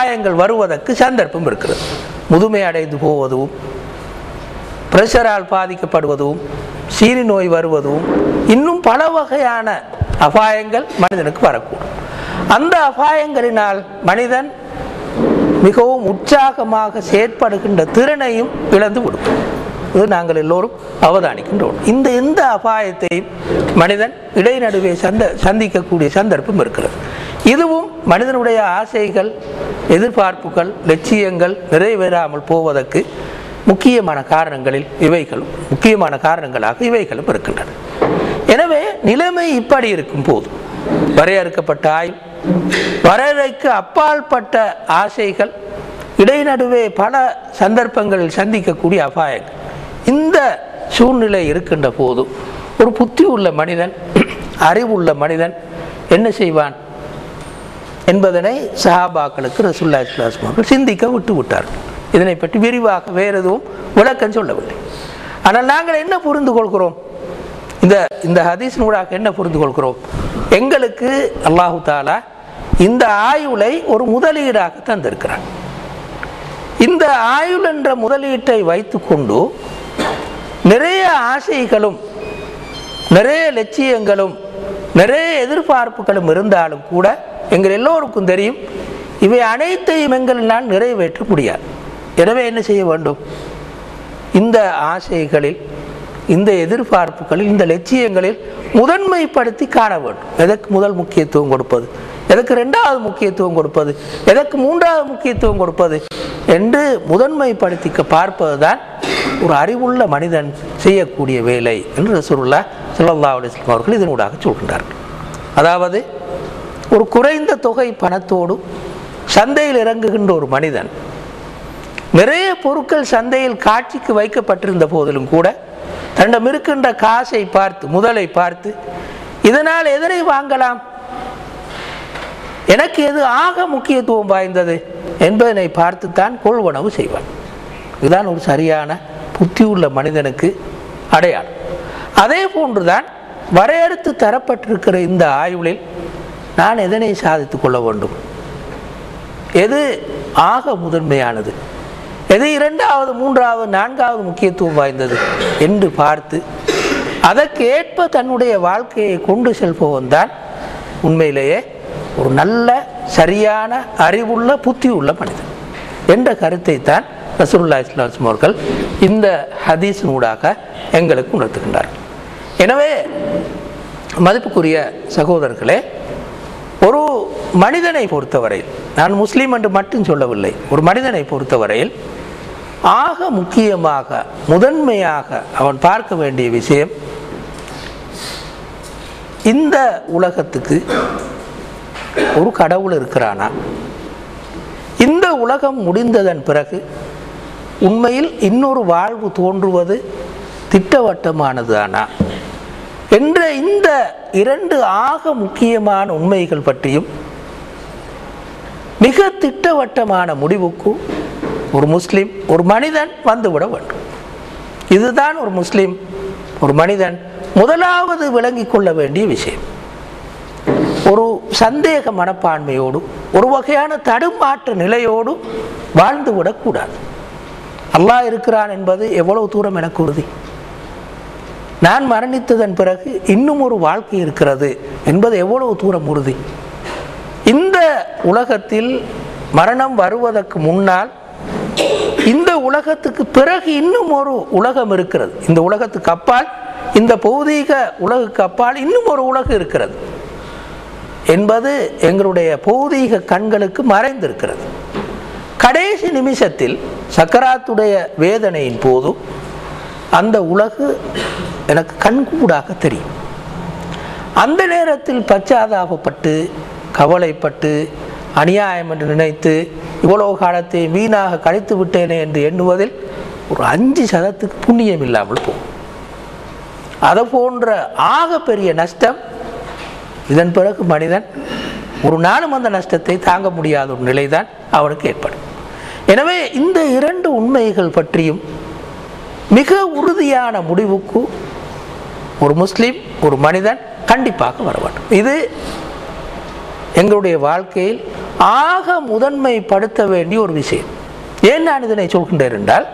அபாயங்கள் வருவதற்கு சந்தர்ப்பம் இருக்கிறது. முதுமை அடைந்து போவதும் பிரஷரால் பாதிக்கப்படுவதும் சீரி நோய் வருவதும் இன்னும் பல வகையான அபாயங்கள் மனிதனுக்கு வரக்கூடும். அந்த அபாயங்களினால் மனிதன் மிகவும் உற்சாகமாக செயற்படுகின்ற திறனையும் இழந்து விடும் இது நாங்கள் எல்லோரும் அவதானிக்கின்றோம். இந்த எந்த அபாயத்தையும் மனிதன் இடைநடுவே சந்த சந்திக்கக்கூடிய சந்தர்ப்பம் இருக்கிறது. இதுவும் மனிதனுடைய ஆசைகள் எதிர்பார்ப்புகள் லட்சியங்கள் நிறைவேறாமல் போவதற்கு முக்கியமான காரணங்களில் இவைகளும் முக்கியமான காரணங்களாக இவைகளும் இருக்கின்றன. எனவே நிலைமை இப்படி இருக்கும் போது வரையறுக்கப்பட்ட ஆய்வு வரையறைக்கு அப்பாற்பட்ட ஆசைகள் இடைநடுவே பல சந்தர்ப்பங்களில் சந்திக்கக்கூடிய அபாயங்கள் இந்த சூழ்நிலை இருக்கின்ற போது ஒரு புத்தி உள்ள மனிதன் அறிவுள்ள மனிதன் என்ன செய்வான்? என்பதனை சஹாபாக்களுக்கு ரசுல்லா இஸ்லாஸ் அவர்கள் சிந்திக்க விட்டு விட்டார்கள் இதனை பற்றி விரிவாக வேறு எதுவும் விளக்கம் சொல்லவில்லை. ஆனால் நாங்கள் என்ன புரிந்து கொள்கிறோம்? இந்த இந்த ஹதீஸ் நூடாக என்ன புரிந்து கொள்கிறோம்? எங்களுக்கு அல்லாஹு தாலா இந்த ஆயுளை ஒரு முதலீடாக தந்திருக்கிறார். இந்த ஆயுள் என்ற முதலீட்டை வைத்துக்கொண்டு நிறைய ஆசைகளும் நிறைய லட்சியங்களும் நிறைய எதிர்பார்ப்புகளும் இருந்தாலும் கூட எங்கள் எல்லோருக்கும் தெரியும் இவை அனைத்தையும் எங்களால் நிறைவேற்ற முடியாது. எனவே என்ன செய்ய வேண்டும்? இந்த ஆசைகளில் இந்த எதிர்பார்ப்புகளில் இந்த லட்சியங்களில் முதன்மைப்படுத்தி காண வேண்டும். எதற்கு முதல் முக்கியத்துவம் கொடுப்பது? எதற்கு ரெண்டாவது முக்கியத்துவம் கொடுப்பது? எதற்கு மூன்றாவது முக்கியத்துவம் கொடுப்பது? என்று முதன்மைப்படுத்தி பார்ப்பது தான் ஒரு அறிவுள்ள மனிதன் செய்யக்கூடிய வேலை என்று ரசூருல்லா சல்லா அலிஸ்லாம் அவர்கள் இதனூடாக சொல்கின்றார்கள். அதாவது ஒரு குறைந்த தொகை பணத்தோடு சந்தையில் இறங்குகின்ற ஒரு மனிதன் நிறைய பொருட்கள் சந்தையில் காட்சிக்கு வைக்கப்பட்டிருந்த போதிலும் கூட தன்னிடம் இருக்கின்ற காசை பார்த்து முதலை பார்த்து இதனால் எதனை வாங்கலாம்? எனக்கு எது ஆக முக்கியத்துவம் வாய்ந்தது? என்பதனை பார்த்துத்தான் கொள்வனவு செய்வான். இதுதான் ஒரு சரியான புத்தி உள்ள மனிதனுக்கு அடையாளம். அதே போன்றுதான் வரையறுத்து தரப்பட்டிருக்கிற இந்த ஆய்வுகளில் நான் எதனை சாதித்துக் கொள்ள வேண்டும்? எது ஆக முதன்மையானது? எது இரண்டாவது மூன்றாவது நான்காவது முக்கியத்துவம் வாய்ந்தது என்று பார்த்து அதற்கு ஏற்ப தன்னுடைய வாழ்க்கையை கொண்டு செல்பவன் தான் உண்மையிலேயே ஒரு நல்ல சரியான அறிவுள்ள புத்தி உள்ள மனிதன் என்ற கருத்தை தான் ரசூல்லா இஸ்லாம் அவர்கள் இந்த ஹதீஸ் நூடாக எங்களுக்கு உணர்த்துகின்றார் எனவே மதிப்புக்குரிய சகோதரர்களே ஒரு மனிதனை பொறுத்தவரையில் நான் முஸ்லீம் என்று மட்டும் சொல்லவில்லை ஒரு மனிதனை பொறுத்தவரையில் ஆக முக்கியமாக முதன்மையாக அவன் பார்க்க வேண்டிய விஷயம் இந்த உலகத்துக்கு ஒரு கடவுள் இருக்கிறானா? இந்த உலகம் முடிந்ததன் பிறகு உண்மையில் இன்னொரு வாழ்வு தோன்றுவது திட்டவட்டமானதானா என்ற இந்த இரண்டு ஆக முக்கியமான உண்மைகள் பற்றியும் மிக திட்டவட்டமான முடிவுக்கு ஒரு முஸ்லீம் ஒரு மனிதன் வந்துவிட வேண்டும். இதுதான் ஒரு முஸ்லீம் ஒரு மனிதன் முதலாவது விளங்கிக் கொள்ள வேண்டிய விஷயம். ஒரு சந்தேக மனப்பான்மையோடு ஒரு வகையான தடுமாற்ற நிலையோடு வாழ்ந்துவிடக்கூடாது. அல்லாஹ் இருக்கிறான் என்பது எவ்வளவு தூரம் எனக்கு உறுதி? நான் மரணித்ததன் பிறகு இன்னும் ஒரு வாழ்க்கை இருக்கிறது என்பது எவ்வளவு தூரம் உறுதி? இந்த உலகத்தில் மரணம் வருவதற்கு முன்னால் இந்த உலகத்துக்கு பிறகு இன்னும் ஒரு உலகம் இருக்கிறது. இந்த உலகத்துக்கு அப்பால் இந்த பௌதீக உலகுக்கு அப்பால் இன்னும் ஒரு உலகம் இருக்கிறது என்பது எங்களுடைய பௌதீக கண்களுக்கு மறைந்திருக்கிறது. கடைசி நிமிஷத்தில் சக்கராத்துடைய வேதனையின் போது அந்த உலகு எனக்கு கண்கூடாக தெரியும். அந்த நேரத்தில் பச்சாதாபப்பட்டு கவலைப்பட்டு அநியாயம் என்று நினைத்து இவ்வளவு காலத்தை வீணாக கழித்து விட்டேனே என்று எண்ணுவதில் ஒரு அஞ்சு சதத்துக்கு புண்ணியம் இல்லாமல் போகும். அதை போன்ற ஆக பெரிய நஷ்டம் இதன் பிறகு மனிதன் ஒரு நாளும் அந்த நஷ்டத்தை தாங்க முடியாத ஒரு நிலைதான் அவனுக்கு ஏற்படும். எனவே இந்த இரண்டு உண்மைகள் பற்றியும் மிக உறுதியான முடிவுக்கு ஒரு முஸ்லீம் ஒரு மனிதன் கண்டிப்பாக வர வேண்டும். இது எங்களுடைய வாழ்க்கையில் ஆக முதன்மைப்படுத்த வேண்டிய ஒரு விஷயம். ஏன் நான் இதனை சொல்கின்றேன் என்றால்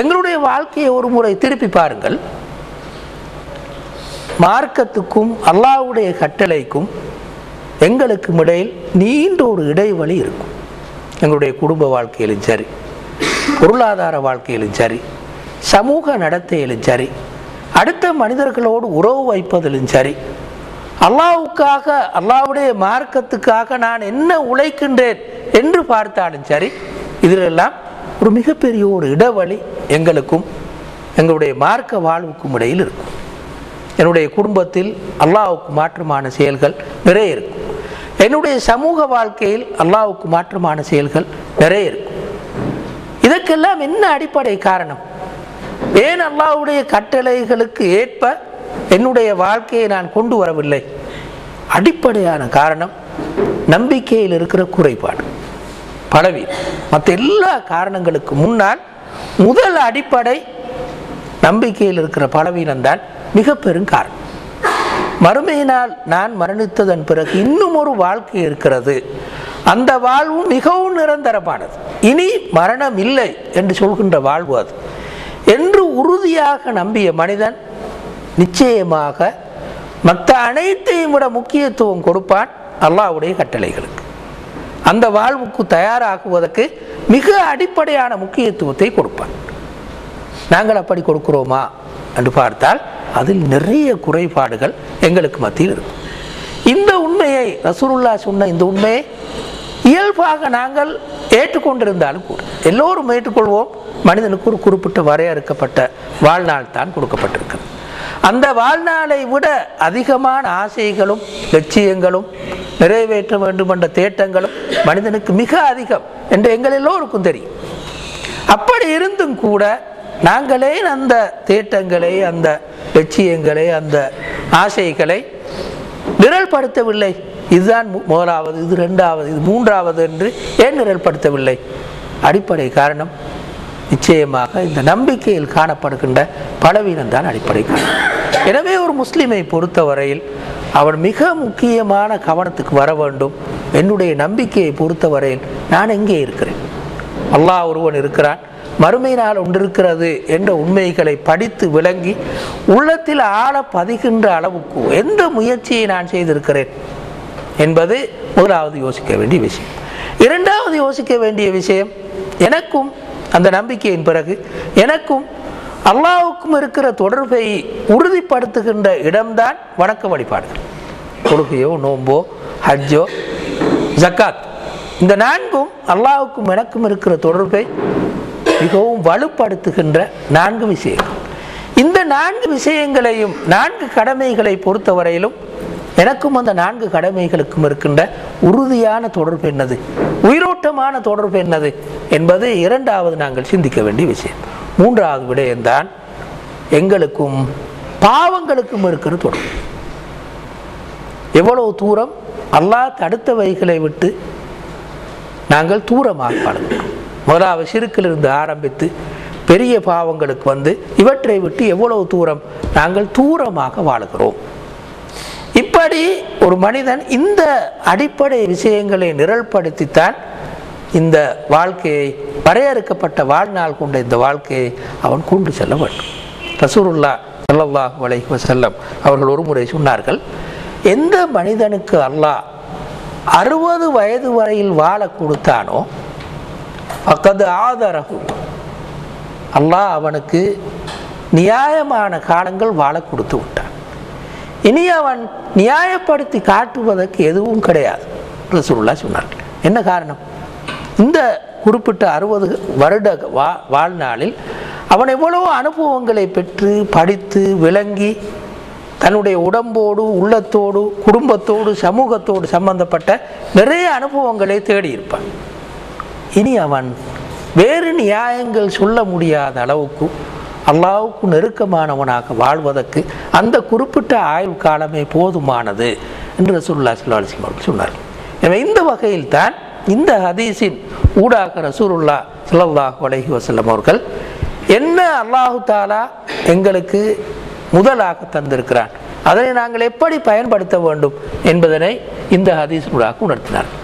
எங்களுடைய வாழ்க்கையை ஒரு முறை திருப்பி பாருங்கள். மார்க்கத்துக்கும் அல்லாவுடைய கட்டளைக்கும் எங்களுக்கும் இடையில் நீண்ட ஒரு இடைவெளி இருக்கும். எங்களுடைய குடும்ப வாழ்க்கையிலும் சரி பொருளாதார வாழ்க்கையிலும் சரி சமூக நடத்தையிலும் சரி அடுத்த மனிதர்களோடு உறவு வைப்பதிலும் சரி அல்லாவுக்காக அல்லாவுடைய மார்க்கத்துக்காக நான் என்ன உழைக்கின்றேன் என்று பார்த்தாலும் சரி இதிலெல்லாம் ஒரு மிகப்பெரிய ஒரு இடைவெளி எங்களுக்கும் எங்களுடைய மார்க்க வாழ்வுக்கும் இடையில் இருக்கும். என்னுடைய குடும்பத்தில் அல்லாவுக்கு மாற்றமான செயல்கள் நிறைய இருக்கும். என்னுடைய சமூக வாழ்க்கையில் அல்லாவுக்கு மாற்றமான செயல்கள் நிறைய இருக்கும். இதற்கெல்லாம் என்ன அடிப்படை காரணம்? ஏன் அல்லாஹ்வுடைய கட்டளைகளுக்கு ஏற்ப என்னுடைய வாழ்க்கையை நான் கொண்டு வரவில்லை? அடிப்படையான காரணம் நம்பிக்கையில் இருக்கிற குறைபாடு. பலவி மற்ற எல்லா காரணங்களுக்கு முன்னால் முதல் அடிப்படை நம்பிக்கையில் இருக்கிற பலவீனம்தான் மிக பெரும் காரணம். மறுமையினால் நான் மரணித்ததன் பிறகு இன்னும் ஒரு வாழ்க்கை இருக்கிறது. அந்த வாழ்வு மிகவும் நிரந்தரமானது. இனி மரணம் இல்லை என்று சொல்கின்ற வாழ்வு அது. என்று உறுதியாக நம்பிய மனிதன் நிச்சயமாக மற்ற அனைத்தையும் விட முக்கியத்துவம் கொடுப்பான் அல்லாவுடைய கட்டளைகளுக்கு. அந்த வாழ்வுக்கு தயாராகுவதற்கு மிக அடிப்படையான முக்கியத்துவத்தை கொடுப்பான். நாங்கள் அப்படி கொடுக்கிறோமா? என்று பார்த்தால் அதில் நிறைய குறைபாடுகள் எங்களுக்கு மத்தியில் இருக்கும் இந்த உண்மையை ரசூருல்லா சொன்ன இந்த உண்மையை இயல்பாக நாங்கள் ஏற்றுக்கொண்டிருந்தாலும் கூட எல்லோரும் ஏற்றுக்கொள்வோம். மனிதனுக்கு ஒரு குறிப்பிட்ட வரையறுக்கப்பட்ட வாழ்நாள் தான் கொடுக்கப்பட்டிருக்கிறது. அந்த வாழ்நாளை விட அதிகமான ஆசைகளும் லட்சியங்களும் நிறைவேற்ற வேண்டும் என்ற தேட்டங்களும் மனிதனுக்கு மிக அதிகம் என்று எங்கள் எல்லோருக்கும் தெரியும். அப்படி இருந்தும் கூட நாங்களே அந்த தேட்டங்களை அந்த லட்சியங்களை அந்த ஆசைகளை நிரல்படுத்தவில்லை. இதுதான் முதலாவது இது ரெண்டாவது இது மூன்றாவது என்று ஏன் நிரல்படுத்தவில்லை? அடிப்படை காரணம் நிச்சயமாக இந்த நம்பிக்கையில் காணப்படுகின்ற பலவீனம் தான் அடிப்படை காரணம். எனவே ஒரு முஸ்லீமை பொறுத்தவரையில் அவன் மிக முக்கியமான கவனத்துக்கு வர வேண்டும். என்னுடைய நம்பிக்கையை பொறுத்தவரையில் நான் எங்கே இருக்கிறேன்? அல்லாஹ் ஒருவன் இருக்கிறான். மறுமை நாள் ஒன்றிருக்கிறது என்ற உண்மைகளை படித்து விளங்கி உள்ளத்தில் ஆழ பதிகின்ற அளவுக்கு எந்த முயற்சியை நான் செய்திருக்கிறேன் என்பது முதலாவது யோசிக்க வேண்டிய விஷயம். இரண்டாவது யோசிக்க வேண்டிய விஷயம் எனக்கும் அந்த நம்பிக்கையின் பிறகு எனக்கும் அல்லாவுக்கும் இருக்கிற தொடர்பை உறுதிப்படுத்துகின்ற இடம்தான் வணக்க வழிபாடுகள். தொழுகையோ நோம்போ ஹஜ்ஜோ ஜக்காத். இந்த நான்கும் அல்லாவுக்கும் எனக்கும் இருக்கிற தொடர்பை மிகவும் வலுப்படுத்துகின்ற நான்கு விஷயங்கள். இந்த நான்கு விஷயங்களையும் நான்கு கடமைகளை பொறுத்தவரையிலும் எனக்கும் அந்த நான்கு கடமைகளுக்கும் இருக்கின்ற உறுதியான தொடர்பு என்னது? உயிரோட்டமான தொடர்பு என்னது? என்பது இரண்டாவது நாங்கள் சிந்திக்க வேண்டிய விஷயம். மூன்றாவது விடயம்தான் எங்களுக்கும் பாவங்களுக்கும் இருக்கிற தொடர்பு. எவ்வளவு தூரம் அல்லாஹ் தடுத்தவைகளை விட்டு நாங்கள் தூரமாக பழகிறோம் முதலாவது சிறுக்கிலிருந்து ஆரம்பித்து பெரிய பாவங்களுக்கு வந்து இவற்றை விட்டு எவ்வளவு தூரம் நாங்கள் தூரமாக வாழுகிறோம். இப்படி ஒரு மனிதன் இந்த அடிப்படை விஷயங்களை நிரல்படுத்தித்தான் இந்த வாழ்க்கையை வரையறுக்கப்பட்ட வாழ்நாள் கொண்ட இந்த வாழ்க்கையை அவன் கொண்டு செல்ல வேண்டும். ரசூருல்லா ஸல்லல்லாஹு அலைஹி வஸல்லம் அவர்கள் ஒரு முறை சொன்னார்கள் எந்த மனிதனுக்கு அல்லாஹ் அறுபது வயது வரையில் வாழ கொடுத்தானோ அக்கது ஆதரகு அல்லாஹ் அவனுக்கு நியாயமான காலங்கள் வாழ கொடுத்து விட்டான். இனி அவன் நியாயப்படுத்தி காட்டுவதற்கு எதுவும் கிடையாது. ரசூல்லா சொன்னார்கள் என்ன காரணம்? இந்த குறிப்பிட்ட அறுபது வருட வா வாழ்நாளில் அவன் எவ்வளவோ அனுபவங்களை பெற்று படித்து விளங்கி தன்னுடைய உடம்போடு உள்ளத்தோடு குடும்பத்தோடு சமூகத்தோடு சம்பந்தப்பட்ட நிறைய அனுபவங்களை தேடியிருப்பான். இனி அவன் வேறு நியாயங்கள் சொல்ல முடியாத அளவுக்கு அல்லாவுக்கு நெருக்கமானவனாக வாழ்வதற்கு அந்த குறிப்பிட்ட ஆயுள் காலமே போதுமானது என்று ரசூல்லா ஸல்லல்லாஹு சொன்னார் அவர்கள் எனவே இந்த வகையில் தான் இந்த ஹதீஸின் ஊடாக ரசூலுல்லா ஸல்லல்லாஹு அலஹி வசல்லம் அவர்கள் என்ன அல்லாஹு தாலா எங்களுக்கு முதலாக தந்திருக்கிறான். அதனை நாங்கள் எப்படி பயன்படுத்த வேண்டும் என்பதனை இந்த ஹதீஸ் ஊடாக உணர்த்தினார்கள்.